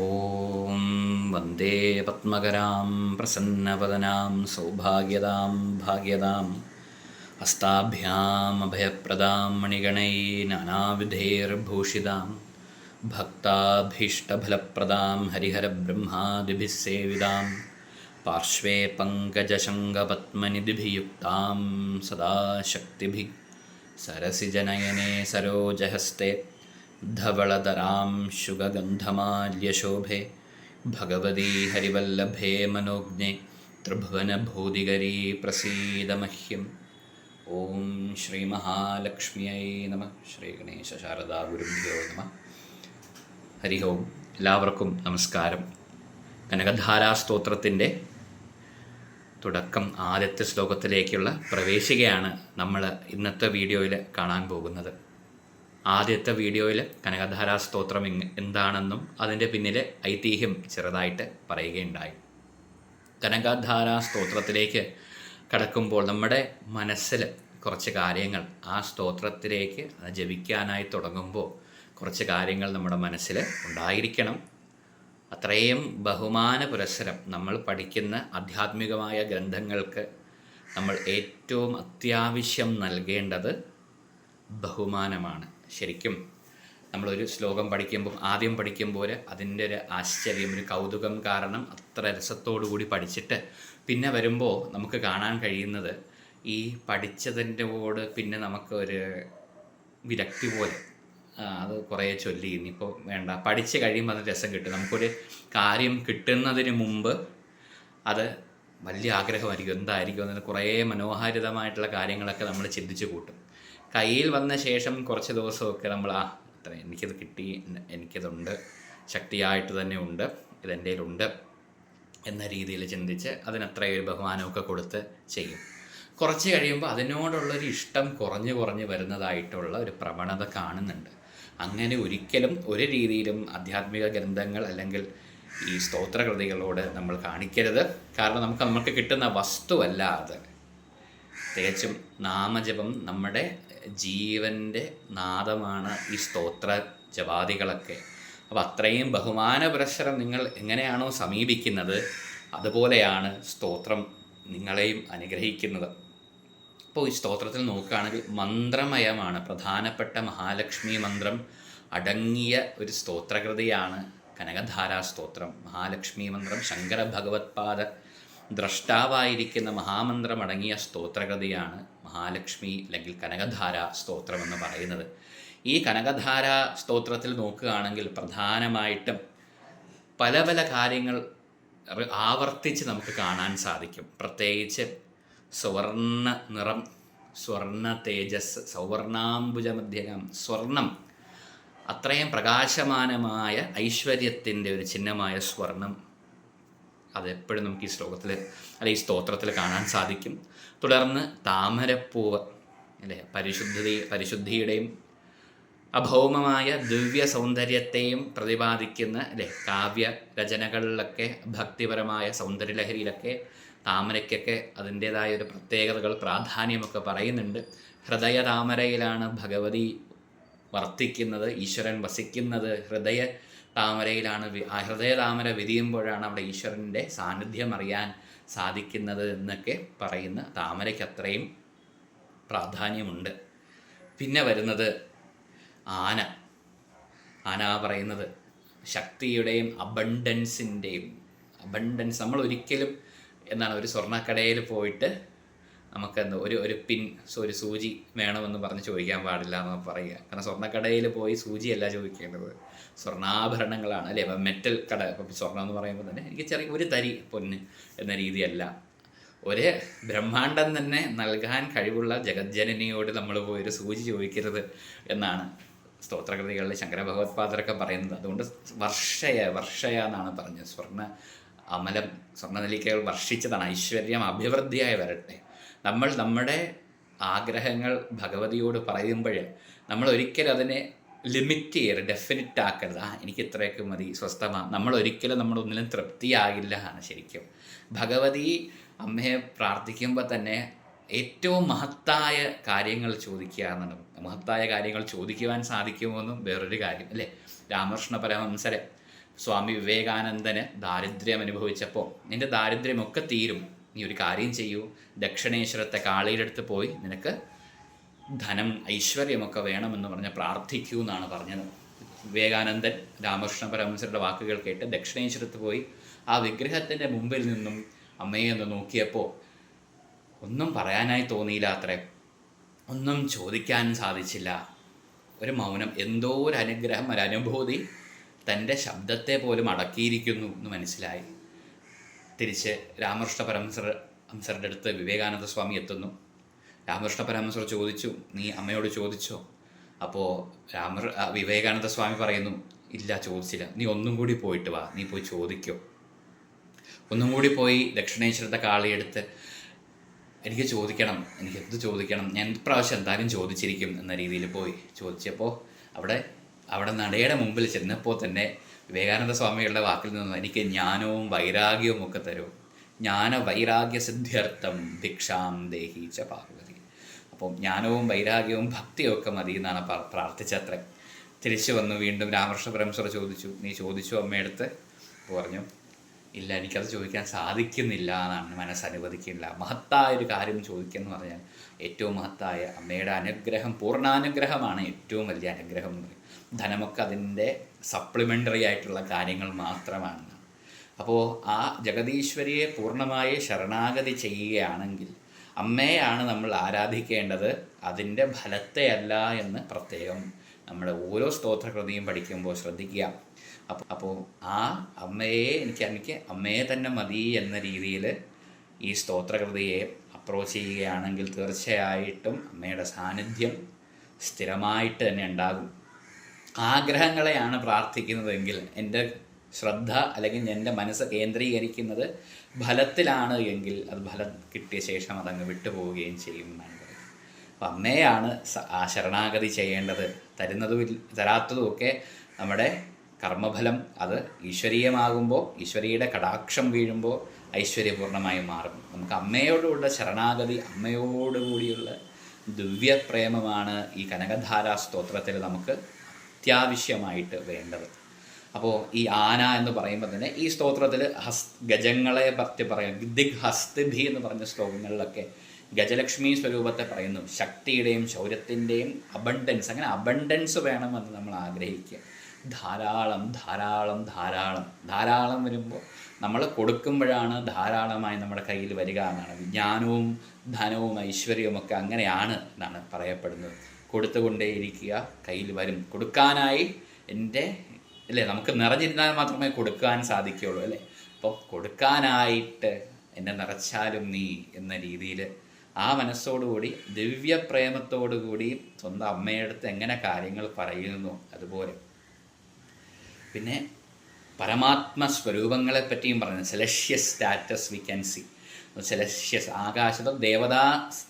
ॐ वन्दे पद्मकरां प्रसन्नवदनां सौभाग्यदां भाग्यदां हस्ताभ्यामभयप्रदां मणिगणै नानाविधैर्भूषितां भक्ताभीष्टफलप्रदां हरिहरब्रह्मादिभिः सेविदां पार्श्वे पङ्कजशङ्गपद्मनिधिभियुक्तां सदा शक्तिभिः सरसिजनयने सरोजहस्ते धवळदरां शुगगन्धमाल्यशोभे भगवती हरिवल्लभे मनोज्ञे त्रिभुवनभूदिगरी प्रसीदमह्यम् ॐ ശ്രീമഹാലക്ഷ്മിയൈ നമ ശ്രീ ഗണേശ ശാരദാ ഗുരുഭ്യോ നമ ഹരി ഓം എല്ലാവർക്കും നമസ്കാരം കനകധാരാ സ്തോത്രത്തിൻ്റെ തുടക്കം ആദ്യത്തെ ശ്ലോകത്തിലേക്കുള്ള പ്രവേശികയാണ് നമ്മൾ ഇന്നത്തെ വീഡിയോയിൽ കാണാൻ പോകുന്നത് ആദ്യത്തെ വീഡിയോയിൽ കനകധാരാ സ്തോത്രം എന്താണെന്നും അതിന്റെ പിന്നിലെ ഐതിഹ്യം ചെറുതായിട്ട് പറയുകയുണ്ടായി. കനകധാരാ സ്തോത്രത്തിലേക്ക് കടക്കുമ്പോൾ നമ്മുടെ മനസ്സിൽ കുറച്ച് കാര്യങ്ങൾ ആ സ്തോത്രത്തിലേക്ക് അത് ജപിക്കാനായി തുടങ്ങുമ്പോൾ കുറച്ച് കാര്യങ്ങൾ നമ്മുടെ മനസ്സിൽ ഉണ്ടായിരിക്കണം. അത്രയും ബഹുമാന പുരസരം നമ്മൾ പഠിക്കുന്ന ആധ്യാത്മികമായ ഗ്രന്ഥങ്ങൾക്ക് നമ്മൾ ഏറ്റവും അത്യാവശ്യം നൽകേണ്ടത് ബഹുമാനമാണ്. ശരിക്കും നമ്മളൊരു ശ്ലോകം പഠിക്കുമ്പോൾ ആദ്യം പഠിക്കുമ്പോൾ അതിന്റെ ഒരു ആശ്ചര്യം ഒരു കൗതുകം കാരണം അത്ര രസത്തോടു കൂടി പഠിച്ചിട്ട് പിന്നെ വരുമ്പോൾ നമുക്ക് കാണാൻ കഴിയുന്നത് ഈ പഠിച്ചതിന്റെ കൂടെ പിന്നെ നമുക്ക് ഒരു വിരക്തി പോലെ. അത് കുറേ ചൊല്ലി ഇനിയിപ്പോൾ വേണ്ട. പഠിച്ച് കഴിയുമ്പോൾ അതിന് രസം കിട്ടും. നമുക്കൊരു കാര്യം കിട്ടുന്നതിന് മുമ്പ് അത് വലിയ ആഗ്രഹമായിരിക്കും. എന്തായിരിക്കും അതിന് കുറേ മനോഹാരിതമായിട്ടുള്ള കാര്യങ്ങളൊക്കെ നമ്മൾ ചിന്തിച്ച് കൂട്ടും. കയ്യിൽ വന്ന ശേഷം കുറച്ച് ദിവസമൊക്കെ നമ്മൾ ആ അത്ര എനിക്കത് കിട്ടി എനിക്കതുണ്ട് ശക്തിയായിട്ട് തന്നെ ഉണ്ട് ഇതെന്റെ കയ്യിലുണ്ട് എന്ന രീതിയിൽ ചിന്തിച്ച് അതിനത്ര ഒരു ബഹുമാനമൊക്കെ കൊടുത്ത് ചെയ്യും. കുറച്ച് കഴിയുമ്പോൾ അതിനോടുള്ളൊരു ഇഷ്ടം കുറഞ്ഞു കുറഞ്ഞു വരുന്നതായിട്ടുള്ള ഒരു പ്രവണത കാണുന്നുണ്ട്. അങ്ങനെ ഒരിക്കലും ഒരു രീതിയിലും ആധ്യാത്മിക ഗ്രന്ഥങ്ങൾ അല്ലെങ്കിൽ ഈ സ്തോത്രകൃതികളോട് നമ്മൾ കാണിക്കരുത്. കാരണം നമുക്ക് നമുക്ക് കിട്ടുന്ന വസ്തുവല്ല അത്. തികച്ചും നാമജപം നമ്മുടെ ജീവന്റെ നാദമാണ് ഈ സ്തോത്ര ജപാദികളൊക്കെ. അപ്പോൾ അത്രയും ബഹുമാന പുരസ്സരം നിങ്ങൾ എങ്ങനെയാണോ സമീപിക്കുന്നത് അതുപോലെയാണ് സ്തോത്രം നിങ്ങളെയും അനുഗ്രഹിക്കുന്നത്. അപ്പോൾ ഈ സ്തോത്രത്തിൽ നോക്കുകയാണെങ്കിൽ മന്ത്രമയമാണ് പ്രധാനപ്പെട്ട മഹാലക്ഷ്മി മന്ത്രം അടങ്ങിയ ഒരു സ്തോത്രകൃതിയാണ് കനകധാരാ സ്തോത്രം. മഹാലക്ഷ്മി മന്ത്രം ശങ്കര ഭഗവത്പാദ ദ്രഷ്ടാവായിരിക്കുന്ന മഹാമന്ത്രമടങ്ങിയ സ്തോത്രകൃതിയാണ് മഹാലക്ഷ്മി അല്ലെങ്കിൽ കനകധാര സ്തോത്രം എന്ന് പറയുന്നത്. ഈ കനകധാര സ്തോത്രത്തിൽ നോക്കുകയാണെങ്കിൽ പ്രധാനമായിട്ടും പല പല കാര്യങ്ങൾ ആവർത്തിച്ച് നമുക്ക് കാണാൻ സാധിക്കും. പ്രത്യേകിച്ച് സുവർണ നിറം സ്വർണ തേജസ് സൗവർണാംബുജമധ്യകം സ്വർണം. അത്രയും പ്രകാശമാനമായ ഐശ്വര്യത്തിന്റെ ഒരു ചിഹ്നമായ സ്വർണം അതെപ്പോഴും നമുക്ക് ഈ ശ്ലോകത്തിൽ അല്ലെ ഈ സ്തോത്രത്തിൽ കാണാൻ സാധിക്കും. തുടർന്ന് താമരപ്പൂവ് അല്ലെ പരിശുദ്ധി പരിശുദ്ധിയുടെയും അഭൗമമായ ദിവ്യ സൗന്ദര്യത്തെയും പ്രതിപാദിക്കുന്ന അല്ലെ കാവ്യ രചനകളിലൊക്കെ ഭക്തിപരമായ സൗന്ദര്യലഹരിയിലൊക്കെ താമരയ്ക്കൊക്കെ അതിന്റേതായ ഒരു പ്രത്യേകതകൾ പ്രാധാന്യമൊക്കെ പറയുന്നുണ്ട്. ഹൃദയ താമരയിലാണ് ഭഗവതി വർത്തിക്കുന്നത് ഈശ്വരൻ വസിക്കുന്നത്. ഹൃദയ താമരയിലാണ് ഹൃദയ താമര വിരിയുമ്പോഴാണ് അവിടെ ഈശ്വരന്റെ സാന്നിധ്യം അറിയാൻ സാധിക്കുന്നത് എന്നൊക്കെ പറയുന്ന താമരയ്ക്ക് അത്രയും പ്രാധാന്യമുണ്ട്. പിന്നെ വരുന്നത് ആന. ആന പറയുന്നത് ശക്തിയുടെയും അബണ്ടൻസിന്റെയും അബണ്ടൻസ് നമ്മൾ ഒരിക്കലും എന്താണ് ഒരു സ്വർണക്കടയിൽ പോയിട്ട് നമുക്കെന്തോ ഒരു ഒരു പിൻ ഒരു സൂചി വേണമെന്ന് പറഞ്ഞ് ചോദിക്കാൻ പാടില്ല എന്ന് പറയുക. കാരണം സ്വർണക്കടയിൽ പോയി സൂചിയല്ല ചോദിക്കേണ്ടത്. സ്വർണാഭരണങ്ങളാണ്. അല്ലേ? ഇപ്പം മെറ്റൽ കട ഇപ്പം സ്വർണം എന്ന് പറയുമ്പോൾ തന്നെ എനിക്ക് ചെറിയ ഒരു തരി പൊന്ന് എന്ന രീതിയല്ല. ഒരു ബ്രഹ്മാണ്ടം തന്നെ നൽകാൻ കഴിവുള്ള ജഗജ്ജനനിയോട് നമ്മൾ പോയി ഒരു സൂചി ചോദിക്കരുത് എന്നാണ് സ്തോത്രകൃതികളിൽ ശങ്കരഭഗവത്പാദരൊക്കെ പറയുന്നത്. അതുകൊണ്ട് വർഷയ വർഷയ എന്നാണ് പറഞ്ഞത്. സ്വർണ അമലം സ്വർണനെല്ലിക്കകൾ വർഷിച്ചതാണ്. ഐശ്വര്യം അഭിവൃദ്ധിയായി വരട്ടെ. നമ്മൾ നമ്മുടെ ആഗ്രഹങ്ങൾ ഭഗവതിയോട് പറയുമ്പോൾ നമ്മൾ ഒരിക്കലും അതിനെ ലിമിറ്റ് ചെയ്യരുത് ഡെഫിനിറ്റ് ആക്കരുത്. ആ എനിക്ക് ഇത്രയൊക്കെ മതി സ്വസ്ഥമാണ് നമ്മൾ ഒരിക്കലും നമ്മൾ ഒന്നിലും തൃപ്തിയാകില്ല ആണ് ശരിക്കും. ഭഗവതി അമ്മയെ പ്രാർത്ഥിക്കുമ്പോൾ തന്നെ ഏറ്റവും മഹത്തായ കാര്യങ്ങൾ ചോദിക്കുക എന്നാണ് മഹത്തായ കാര്യങ്ങൾ ചോദിക്കുവാൻ സാധിക്കുമോ എന്നും വേറൊരു കാര്യം അല്ലേ? രാമകൃഷ്ണ പരമഹംസരെ സ്വാമി വിവേകാനന്ദന് ദാരിദ്ര്യം അനുഭവിച്ചപ്പോൾ നിന്റെ ദാരിദ്ര്യമൊക്കെ തീരും. നീ ഒരു കാര്യം ചെയ്യൂ. ദക്ഷിണേശ്വരത്തെ കാളിയുടെ പോയി നിനക്ക് ധനം ഐശ്വര്യമൊക്കെ വേണമെന്ന് പറഞ്ഞ് പ്രാർത്ഥിക്കൂ എന്നാണ് പറഞ്ഞത്. വിവേകാനന്ദൻ രാമകൃഷ്ണ പരമഹംസരുടെ വാക്കുകൾ കേട്ട് ദക്ഷിണേശ്വരത്ത് പോയി ആ വിഗ്രഹത്തിന്റെ മുമ്പിൽ നിന്നും അമ്മയെ ഒന്ന് നോക്കിയപ്പോൾ ഒന്നും പറയാനായി തോന്നിയില്ല അത്രേ. ഒന്നും ചോദിക്കാൻ സാധിച്ചില്ല. ഒരു മൗനം എന്തോ ഒരു അനുഗ്രഹം ഒരു അനുഭൂതി തന്റെ ശബ്ദത്തെ പോലും അടക്കിയിരിക്കുന്നു എന്ന് മനസ്സിലായി. തിരിച്ച് രാമകൃഷ്ണ പരമഹംസർ അംസറിന്റെ അടുത്ത് വിവേകാനന്ദ സ്വാമി എത്തുന്നു. രാമകൃഷ്ണ പരമഹംസർ ചോദിച്ചു നീ അമ്മയോട് ചോദിച്ചോ? അപ്പോൾ രാമ വിവേകാനന്ദ സ്വാമി പറയുന്നു ഇല്ല ചോദിച്ചില്ല. നീ ഒന്നും കൂടി പോയിട്ട് വാ. നീ പോയി ചോദിക്കോ. ഒന്നും കൂടി പോയി ദക്ഷിണേശ്വരത്തെ കാളിയെടുത്ത് എനിക്ക് ചോദിക്കണം. എനിക്ക് എന്ത് ചോദിക്കണം? ഞാൻ ഇപ്രാവശ്യം എന്തായാലും ചോദിച്ചിരിക്കും എന്ന രീതിയിൽ പോയി. ചോദിച്ചപ്പോൾ അവിടെ അവിടെ നടയുടെ മുമ്പിൽ ചെന്നപ്പോൾ തന്നെ വിവേകാനന്ദ സ്വാമികളുടെ വാക്കിൽ നിന്ന് എനിക്ക് ജ്ഞാനവും വൈരാഗ്യവും ഒക്കെ തരൂ. ജ്ഞാന വൈരാഗ്യ സിദ്ധ്യർത്ഥം ഭിക്ഷാം ദേഹി ച പാർവതി. ജ്ഞാനവും വൈരാഗ്യവും ഭക്തിയും ഒക്കെ മതി എന്നാണ് പ്ര- പ്രാർത്ഥിച്ചത്രേ. തിരിച്ചു വന്നു വീണ്ടും രാമകൃഷ്ണ പരമശ്വർ ചോദിച്ചു നീ ചോദിച്ചു അമ്മയടുത്ത്? പറഞ്ഞു ഇല്ല എനിക്കത് ചോദിക്കാൻ സാധിക്കുന്നില്ല എന്നാണ് മനസ്സ് അനുവദിക്കില്ല മഹത്തായ ഒരു കാര്യം ചോദിക്കുക എന്ന് പറഞ്ഞാൽ ഏറ്റവും മഹത്തായ അമ്മയുടെ അനുഗ്രഹം പൂർണാനുഗ്രഹമാണ് ഏറ്റവും വലിയ അനുഗ്രഹം എന്ന് പറയും. ധനമൊക്കെ അതിന്റെ സപ്ലിമെന്ററി ആയിട്ടുള്ള കാര്യങ്ങൾ മാത്രമാണ്. അപ്പോൾ ആ ജഗദീശ്വരിയെ പൂർണമായി ശരണാഗതി ചെയ്യുകയാണെങ്കിൽ അമ്മയെയാണ് നമ്മൾ ആരാധിക്കേണ്ടത്? അതിന്റെ ഫലത്തെയല്ല എന്ന് പ്രത്യേകം നമ്മുടെ ഓരോ സ്തോത്രകൃതിയും പഠിക്കുമ്പോൾ ശ്രദ്ധിക്കുക. അപ്പോൾ അപ്പോൾ ആ അമ്മയെ എനിക്ക് എനിക്ക് അമ്മയെ തന്നെ മതി എന്ന രീതിയിൽ ഈ സ്തോത്രകൃതിയെ അപ്രോച്ച് ചെയ്യുകയാണെങ്കിൽ തീർച്ചയായിട്ടും അമ്മയുടെ സാന്നിധ്യം സ്ഥിരമായിട്ട് തന്നെ ഉണ്ടാകും. ആഗ്രഹങ്ങളെയാണ് പ്രാർത്ഥിക്കുന്നതെങ്കിൽ എന്റെ ശ്രദ്ധ അല്ലെങ്കിൽ എന്റെ മനസ്സ് കേന്ദ്രീകരിക്കുന്നത് ഫലത്തിലാണ് എങ്കിൽ അത് ഫലം കിട്ടിയ ശേഷം അതങ്ങ് വിട്ടുപോവുകയും ചെയ്യും എന്നാണ് പറയുന്നത്. അപ്പം അമ്മയാണ് ആ ശരണാഗതി ചെയ്യേണ്ടത്. തരുന്നതും തരാത്തതുമൊക്കെ നമ്മുടെ കർമ്മഫലം അത് ഈശ്വരീയമാകുമ്പോൾ ഈശ്വരിയുടെ കടാക്ഷം വീഴുമ്പോൾ ഐശ്വര്യപൂർണമായി മാറും. നമുക്ക് അമ്മയോടുള്ള ശരണാഗതി അമ്മയോടുകൂടിയുള്ള ദിവ്യപ്രേമമാണ് ഈ കനകധാരാ സ്തോത്രത്തിൽ നമുക്ക് അത്യാവശ്യമായിട്ട് വേണ്ടത്. അപ്പോൾ ഈ ആന എന്ന് പറയുമ്പോൾ തന്നെ ഈ സ്തോത്രത്തിൽ ഹസ് ഗജങ്ങളെ പറ്റി പറയാം. ദിഗ് ഹസ്തിഭി എന്ന് പറഞ്ഞ ശ്ലോകങ്ങളിലൊക്കെ ഗജലക്ഷ്മി സ്വരൂപത്തെ പറയുന്നു. ശക്തിയുടെയും ശൗര്യത്തിന്റെയും അബണ്ടൻസ് അങ്ങനെ അബണ്ടൻസ് വേണമെന്ന് നമ്മൾ ആഗ്രഹിക്കുക. ധാരാളം ധാരാളം ധാരാളം ധാരാളം വരുമ്പോൾ നമ്മൾ കൊടുക്കുമ്പോഴാണ് ധാരാളമായി നമ്മുടെ കയ്യിൽ വരിക എന്നാണ്. വിജ്ഞാനവും ധനവും ഐശ്വര്യവും ഒക്കെ അങ്ങനെയാണ് എന്നാണ് പറയപ്പെടുന്നത്. കൊടുത്തുകൊണ്ടേയിരിക്കുക. കയ്യിൽ വരും. കൊടുക്കാനായി എന്റെ അല്ലേ നമുക്ക് നിറഞ്ഞിരുന്നാൽ മാത്രമേ കൊടുക്കാൻ സാധിക്കുകയുള്ളൂ അല്ലേ? അപ്പോൾ കൊടുക്കാനായിട്ട് എന്നെ നിറച്ചാലും നീ എന്ന രീതിയിൽ ആ മനസ്സോടുകൂടി ദിവ്യപ്രേമത്തോടുകൂടി സ്വന്തം അമ്മയടുത്ത് എങ്ങനെ കാര്യങ്ങൾ പറയുന്നു അതുപോലെ. പിന്നെ പരമാത്മ സ്വരൂപങ്ങളെ പറ്റിയും പറഞ്ഞു celestials status we can see celestials ആകാശത്ത് ദേവതാ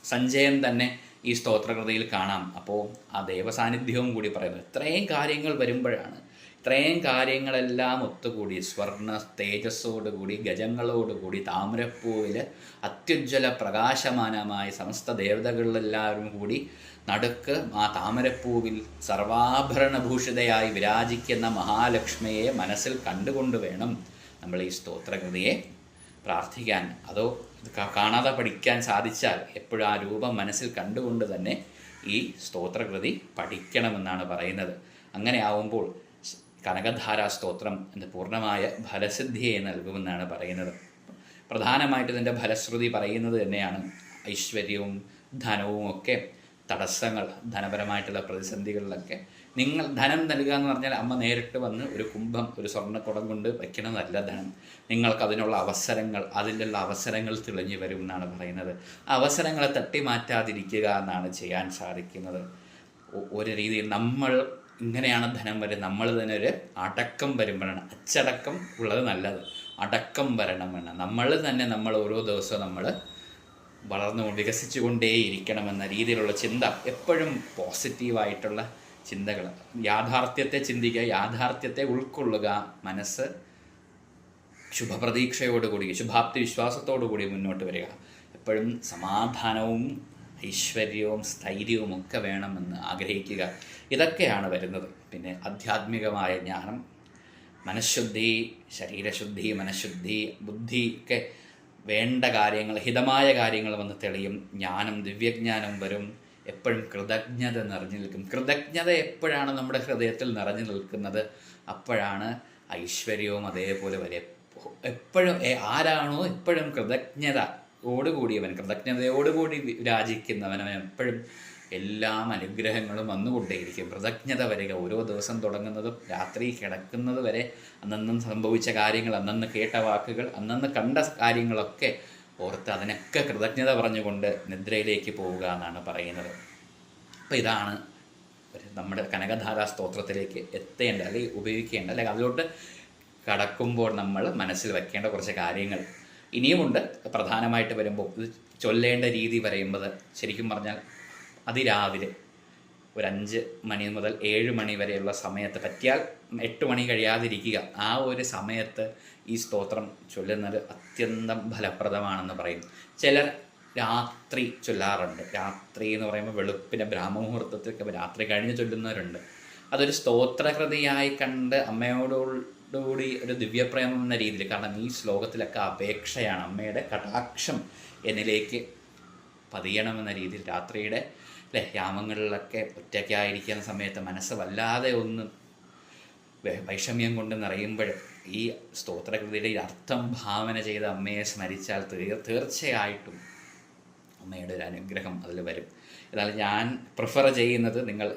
സഞ്ചയം തന്നെ ഈ സ്തോത്രകൃതിയിൽ കാണാം. അപ്പോൾ ആ ദേവസാന്നിധ്യവും കൂടി പറയുന്നു. ഇത്രയും കാര്യങ്ങൾ വരുമ്പോഴാണ് ഇത്രയും കാര്യങ്ങളെല്ലാം ഒത്തുകൂടി സ്വർണ തേജസ്സോടുകൂടി ഗജങ്ങളോടുകൂടി താമരപ്പൂവിൽ അത്യുജ്വല പ്രകാശമാനമായ സമസ്ത ദേവതകളിലെല്ലാവരും കൂടി നടുക്ക് ആ താമരപ്പൂവിൽ സർവാഭരണഭൂഷിതയായി വിരാജിക്കുന്ന മഹാലക്ഷ്മിയെ മനസ്സിൽ കണ്ടുകൊണ്ട് വേണം നമ്മൾ ഈ സ്തോത്രകൃതിയെ പ്രാർത്ഥിക്കാൻ. അതോ കാണാതെ പഠിക്കാൻ സാധിച്ചാൽ എപ്പോഴും ആ രൂപം മനസ്സിൽ കണ്ടുകൊണ്ട് തന്നെ ഈ സ്തോത്രകൃതി പഠിക്കണമെന്നാണ് പറയുന്നത്. അങ്ങനെ ആവുമ്പോൾ കനകധാരാ സ്തോത്രം എന്ന് പൂർണമായ ഫലസിദ്ധിയെ നൽകുമെന്നാണ് പറയുന്നത്. പ്രധാനമായിട്ട് ഇതിന്റെ ഫലശ്രുതി പറയുന്നത് തന്നെയാണ് ഐശ്വര്യവും ധനവും ഒക്കെ തടസ്സങ്ങൾ ധനപരമായിട്ടുള്ള പ്രതിസന്ധികളിലൊക്കെ നിങ്ങൾ ധനം നൽകുക എന്ന് പറഞ്ഞാൽ അമ്മ നേരിട്ട് വന്ന് ഒരു കുംഭം ഒരു സ്വർണക്കുടം കൊണ്ട് വയ്ക്കണമെന്നല്ല ധനം. നിങ്ങൾക്ക് അതിനുള്ള അവസരങ്ങൾ അതിലുള്ള അവസരങ്ങൾ തെളിഞ്ഞു വരും എന്നാണ് പറയുന്നത്. അവസരങ്ങളെ തട്ടി മാറ്റാതിരിക്കുക എന്നാണ് ചെയ്യാൻ സാധിക്കുന്നത്. ഒരു രീതിയിൽ നമ്മൾ ഇങ്ങനെയാണ് ധനം വരെ നമ്മൾ തന്നെ ഒരു അടക്കം വരുമ്പോഴാണ്. അച്ചടക്കം ഉള്ളത് നല്ലത്. അടക്കം വരണമെന്ന് നമ്മൾ തന്നെ നമ്മൾ ഓരോ ദിവസവും നമ്മൾ വളർന്നു വികസിച്ചുകൊണ്ടേയിരിക്കണമെന്ന രീതിയിലുള്ള ചിന്ത എപ്പോഴും പോസിറ്റീവായിട്ടുള്ള ചിന്തകൾ യാഥാർത്ഥ്യത്തെ ചിന്തിക്കുക യാഥാർത്ഥ്യത്തെ ഉൾക്കൊള്ളുക മനസ്സ് ശുഭപ്രതീക്ഷയോടുകൂടി ശുഭാപ്തി വിശ്വാസത്തോടുകൂടി മുന്നോട്ട് വരിക. എപ്പോഴും സമാധാനവും ഐശ്വര്യവും സ്ഥൈര്യവും ഒക്കെ വേണമെന്ന് ആഗ്രഹിക്കുക. ഇതൊക്കെയാണ് വരുന്നത്. പിന്നെ ആധ്യാത്മികമായ ജ്ഞാനം മനഃശുദ്ധി ശരീരശുദ്ധി മനഃശുദ്ധി ബുദ്ധി ഒക്കെ വേണ്ട കാര്യങ്ങൾ ഹിതമായ കാര്യങ്ങൾ വന്ന് തെളിയും. ജ്ഞാനം ദിവ്യജ്ഞാനം വരും. എപ്പോഴും കൃതജ്ഞത നിറഞ്ഞു നിൽക്കും. കൃതജ്ഞത എപ്പോഴാണ് നമ്മുടെ ഹൃദയത്തിൽ നിറഞ്ഞു നിൽക്കുന്നത്? അപ്പോഴാണ് ഐശ്വര്യവും അതേപോലെ വരെ. എപ്പോഴും ആരാണോ എപ്പോഴും കൃതജ്ഞത ഓടുകൂടിയവൻ കൃതജ്ഞതയോടുകൂടി വിരാജിക്കുന്നവൻ അവൻ എപ്പോഴും എല്ലാം അനുഗ്രഹങ്ങളും വന്നുകൊണ്ടേയിരിക്കും. കൃതജ്ഞത വരിക ഓരോ ദിവസം തുടങ്ങുന്നതും രാത്രി കിടക്കുന്നത് വരെ അന്നന്നും സംഭവിച്ച കാര്യങ്ങൾ അന്നന്ന് കേട്ട വാക്കുകൾ അന്നന്ന് കണ്ട കാര്യങ്ങളൊക്കെ ഓർത്ത് അതിനൊക്കെ കൃതജ്ഞത പറഞ്ഞുകൊണ്ട് നിദ്രയിലേക്ക് പോവുക എന്നാണ് പറയുന്നത്. അപ്പോൾ ഇതാണ് നമ്മുടെ കനകധാരാ സ്തോത്രത്തിലേക്ക് എത്തേണ്ട അല്ലെങ്കിൽ ഉപയോഗിക്കേണ്ട അല്ലെങ്കിൽ അതിലോട്ട് കടക്കുമ്പോൾ നമ്മൾ മനസ്സിൽ വെക്കേണ്ട കുറച്ച് കാര്യങ്ങൾ ഇനിയുമുണ്ട് പ്രധാനമായിട്ട് വരുമ്പോൾ ഇത് ചൊല്ലേണ്ട രീതി പറയുമ്പോൾ ശരിക്കും പറഞ്ഞാൽ അതിരാവിലെ ഒരു അഞ്ച് മണി മുതൽ ഏഴ് മണി വരെയുള്ള സമയത്ത് പറ്റിയാൽ എട്ട് മണി കഴിയാതിരിക്കുക. ആ ഒരു സമയത്ത് ഈ സ്തോത്രം ചൊല്ലുന്നത് അത്യന്തം ഫലപ്രദമാണെന്ന് പറയും. ചിലർ രാത്രി ചൊല്ലാറുണ്ട്. രാത്രി എന്ന് പറയുമ്പോൾ വെളുപ്പിന്റെ ബ്രാഹ്മമുഹൂർത്തത്തിലൊക്കെ രാത്രി കഴിഞ്ഞ് ചൊല്ലുന്നവരുണ്ട്. അതൊരു സ്തോത്രകൃതിയായി കണ്ട് അമ്മയോടുകൂടി ഒരു ദിവ്യപ്രേമം എന്ന രീതിയിൽ കാരണം ഈ ശ്ലോകത്തിലൊക്കെ അപേക്ഷയാണ് അമ്മയുടെ കടാക്ഷം എന്നിലേക്ക് പതിയണമെന്ന രീതിയിൽ രാത്രിയുടെ അല്ലേ? യാമങ്ങളിലൊക്കെ ഒറ്റയ്ക്കായിരിക്കുന്ന സമയത്ത് മനസ്സ് വല്ലാതെ ഒന്ന് വൈഷമ്യം കൊണ്ട് നിറയുമ്പോൾ ഈ സ്തോത്രകൃതിയുടെ അർത്ഥം ഭാവന ചെയ്ത് അമ്മയെ സ്മരിച്ചാൽ തീർ- തീർച്ചയായിട്ടും അമ്മയുടെ ഒരു അനുഗ്രഹം അതിൽ വരും. എന്നാൽ ഞാൻ പ്രിഫർ ചെയ്യുന്നത് നിങ്ങൾ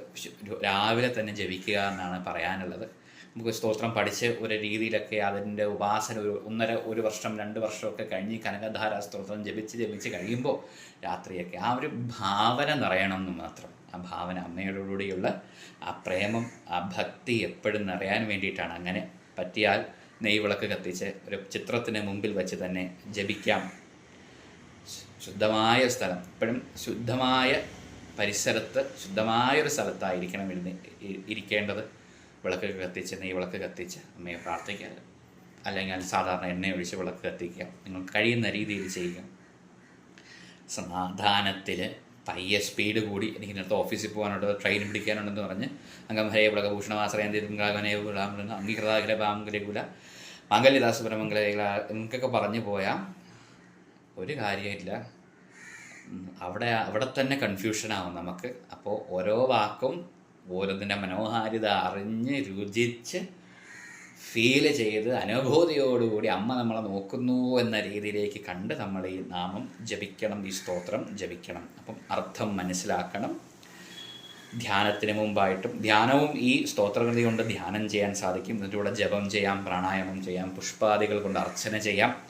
രാവിലെ തന്നെ ജപിക്കുക എന്നാണ് പറയാനുള്ളത്. നമുക്ക് സ്തോത്രം പഠിച്ച് ഒരു രീതിയിലൊക്കെ അതിന്റെ ഉപാസന ഒരു ഒന്നര ഒരു വർഷം രണ്ട് വർഷമൊക്കെ കഴിഞ്ഞ് കനകധാര സ്തോത്രം ജപിച്ച് ജപിച്ച് കഴിയുമ്പോൾ രാത്രിയൊക്കെ ആ ഒരു ഭാവന നിറയണം എന്ന് മാത്രം. ആ ഭാവന അമ്മയോടുകൂടിയുള്ള ആ പ്രേമം ആ ഭക്തി എപ്പോഴും നിറയാൻ വേണ്ടിയിട്ടാണ്. അങ്ങനെ പറ്റിയാൽ നെയ്വിളക്ക് കത്തിച്ച് ഒരു ചിത്രത്തിന് മുമ്പിൽ വെച്ച് തന്നെ ജപിക്കാം. ശുദ്ധമായ സ്ഥലം. എപ്പോഴും ശുദ്ധമായ പരിസരത്ത് ശുദ്ധമായൊരു സ്ഥലത്തായിരിക്കണം ഇരുന്ന് ഇരിക്കേണ്ടത്. വിളക്ക് കത്തിച്ച് നെയ് വിളക്ക് കത്തിച്ച് അമ്മയെ പ്രാർത്ഥിക്കുക അല്ലെങ്കിൽ സാധാരണ എണ്ണ ഒഴിച്ച് വിളക്ക് കത്തിക്കുക നിങ്ങൾ കഴിയുന്ന രീതിയിൽ ചെയ്യുക സമാധാനത്തിൽ പയ്യെ സ്പീഡ് കൂടി എനിക്ക് ഇന്നത്തെ ഓഫീസിൽ പോകാനുണ്ട് ട്രെയിൻ പിടിക്കാനുണ്ടെന്ന് പറഞ്ഞ് അംഗം ഹരേ വിളകഭൂഷണവാസറയന്തി അംഗീകൃതാകല പാമംഗലകുല മാംഗല്യദാസ പരമംഗല എനിക്കൊക്കെ പറഞ്ഞു പോയാൽ ഒരു കാര്യമില്ല അവിടെ അവിടെ തന്നെ കൺഫ്യൂഷനാവും നമുക്ക്. അപ്പോൾ ഓരോ വാക്കും ഓരോന്നിന്റെ മനോഹാരിത അറിഞ്ഞ് രുചിച്ച് ഫീൽ ചെയ്ത് അനുഭൂതിയോടുകൂടി അമ്മ നമ്മളെ നോക്കുന്നു എന്ന രീതിയിലേക്ക് കണ്ട് നമ്മൾ ഈ നാമം ജപിക്കണം ഈ സ്തോത്രം ജപിക്കണം. അപ്പം അർത്ഥം മനസ്സിലാക്കണം. ധ്യാനത്തിന് മുമ്പായിട്ടും ധ്യാനവും ഈ സ്തോത്രകൃതി കൊണ്ട് ധ്യാനം ചെയ്യാൻ സാധിക്കും. ഇതിന്റെ കൂടെ ജപം ചെയ്യാം പ്രാണായാമം ചെയ്യാം പുഷ്പാദികൾ കൊണ്ട് അർച്ചന ചെയ്യാം.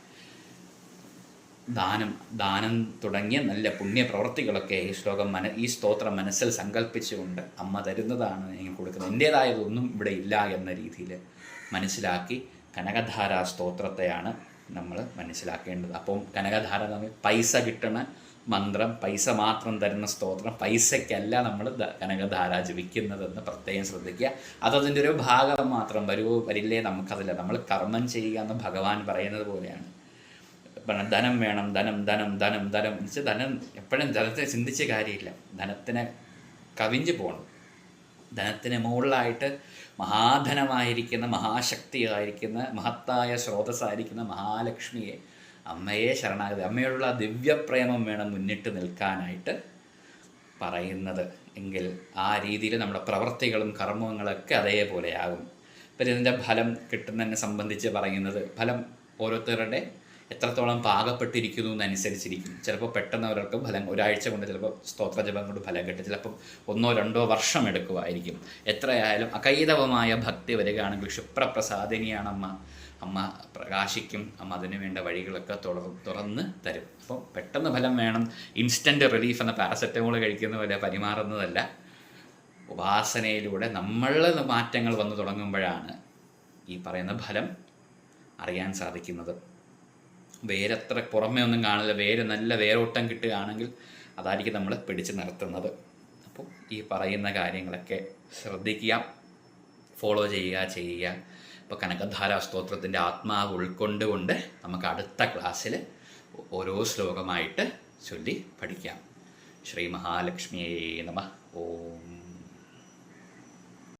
ദാനം ദാനം തുടങ്ങിയ നല്ല പുണ്യപ്രവർത്തികളൊക്കെ ഈ ശ്ലോകം മന ഈ സ്തോത്രം മനസ്സിൽ സങ്കല്പിച്ചുകൊണ്ട് അമ്മ തരുന്നതാണ് ഞാൻ കൊടുക്കുന്നത്. എന്റേതായതൊന്നും ഇവിടെ ഇല്ല എന്ന രീതിയിൽ മനസ്സിലാക്കി കനകധാര സ്തോത്രത്തെയാണ് നമ്മൾ മനസ്സിലാക്കേണ്ടത്. അപ്പം കനകധാര പൈസ കിട്ടണ മന്ത്രം പൈസ മാത്രം തരുന്ന സ്തോത്രം പൈസയ്ക്കല്ല നമ്മൾ കനകധാര ജപിക്കുന്നതെന്ന് പ്രത്യേകം ശ്രദ്ധിക്കുക. അതതിന്റെ ഒരു ഭാഗം മാത്രം വരുമോ വരില്ലേ നമുക്കതില്ല. നമ്മൾ കർമ്മം ചെയ്യുക എന്ന് ഭഗവാൻ പറയുന്നത് പോലെയാണ്. ഇപ്പം ധനം വേണം ധനം ധനം ധനം ധനം. വെച്ചാൽ ധനം എപ്പോഴും ധനത്തെ ചിന്തിച്ച കാര്യമില്ല. ധനത്തിനെ കവിഞ്ഞു പോകണം ധനത്തിന് മുകളിലായിട്ട് മഹാധനമായിരിക്കുന്ന മഹാശക്തിയായിരിക്കുന്ന മഹത്തായ സ്രോതസ്സായിരിക്കുന്ന മഹാലക്ഷ്മിയെ അമ്മയെ ശരണാഗതി അമ്മയോടുള്ള ദിവ്യപ്രേമം വേണം മുന്നിട്ട് നിൽക്കാനായിട്ട് പറയുന്നത്. എങ്കിൽ ആ രീതിയിൽ നമ്മുടെ പ്രവർത്തികളും കർമ്മങ്ങളൊക്കെ അതേപോലെയാകും. ഇപ്പം ഇതിന്റെ ഫലം കിട്ടുന്നതിനെ സംബന്ധിച്ച് പറയുന്നത് ഫലം ഓരോരുത്തരുടെ എത്രത്തോളം പാകപ്പെട്ടിരിക്കുന്നു എന്നനുസരിച്ചിരിക്കും. ചിലപ്പോൾ പെട്ടെന്ന് അവർക്ക് ഫലം ഒരാഴ്ച കൊണ്ട് ചിലപ്പോൾ സ്തോത്രജപം കൊണ്ട് ഫലം കിട്ടും. ചിലപ്പം ഒന്നോ രണ്ടോ വർഷം എടുക്കുമായിരിക്കും. എത്രയായാലും അകൈതവമായ ഭക്തി വരികയാണെങ്കിൽ ക്ഷിപ്രപ്രസാദിനിയാണ് അമ്മ. അമ്മ പ്രകാശിക്കും അമ്മ അതിനു വേണ്ട വഴികളൊക്കെ തുറ തുറന്ന് തരും. അപ്പോൾ പെട്ടെന്ന് ഫലം വേണം. ഇൻസ്റ്റന്റ് റിലീഫ് എന്ന പാരസെറ്റമോൾ കഴിക്കുന്ന പോലെ പരിമാറുന്നതല്ല. ഉപാസനയിലൂടെ നമ്മളിൽ മാറ്റങ്ങൾ വന്നു തുടങ്ങുമ്പോഴാണ് ഈ പറയുന്ന ഫലം അറിയാൻ സാധിക്കുന്നത്. വേരത്ര പുറമേ ഒന്നും കാണില്ല. വേര് നല്ല വേരോട്ടം കിട്ടുകയാണെങ്കിൽ അതായിരിക്കും നമ്മൾ പിടിച്ചു നിർത്തുന്നത്. അപ്പോൾ ഈ പറയുന്ന കാര്യങ്ങളൊക്കെ ശ്രദ്ധിക്കുക ഫോളോ ചെയ്യുക ചെയ്യുക. ഇപ്പോൾ കനകധാര സ്തോത്രത്തിന്റെ ആത്മാവ് ഉൾക്കൊണ്ടുകൊണ്ട് നമുക്ക് അടുത്ത ക്ലാസ്സിൽ ഓരോ ശ്ലോകമായിട്ട് ചൊല്ലി പഠിക്കാം. ശ്രീ മഹാലക്ഷ്മിയേ നമ. ഓം